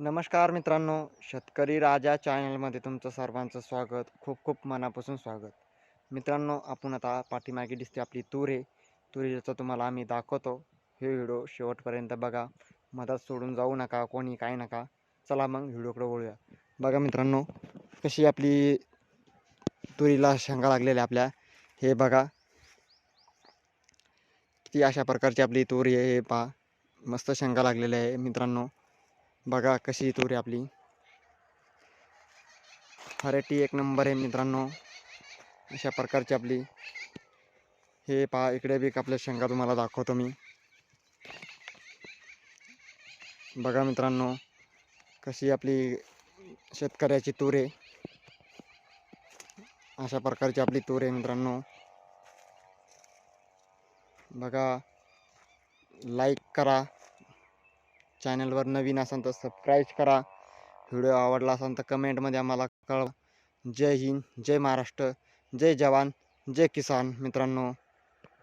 नमस्कार मित्रांनो शेतकरी राजा चॅनलमध्ये तुमचं सर्वांचं स्वागत खूप खूप मनापासून स्वागत. मित्रांनो आपण आता पाठीमागे दिसते आपली तूर. आहे तुरीचं तुम्हाला आम्ही दाखवतो. हे व्हिडिओ शेवटपर्यंत बघा. मधात सोडून जाऊ नका कोणी काय नका. चला मग व्हिडिओकडे वळूया. बघा मित्रांनो कशी आपली तुरीला शेंगा लागलेल्या आपल्या. हे बघा. किती अशा प्रकारची आपली तूर आहे हे पहा. मस्त शेंगा लागलेल्या आहे मित्रांनो. बघा कशी तूर आहे आपली. व्हरायटी एक नंबर आहे मित्रांनो. अशा प्रकारची आपली. हे पहा इकडे बी आपल्या शेंगा तुम्हाला दाखवतो मी. बघा मित्रांनो कशी आपली शेतकऱ्याची तूर आहे. अशा प्रकारची आपली तूर आहे मित्रांनो. बघा लाईक करा. चॅनलवर नवीन असाल तर सबस्क्राईब करा. व्हिडिओ आवडला असेल तर कमेंटमध्ये आम्हाला कळवा. जय हिंद जय महाराष्ट्र जय जवान जय किसान मित्रांनो.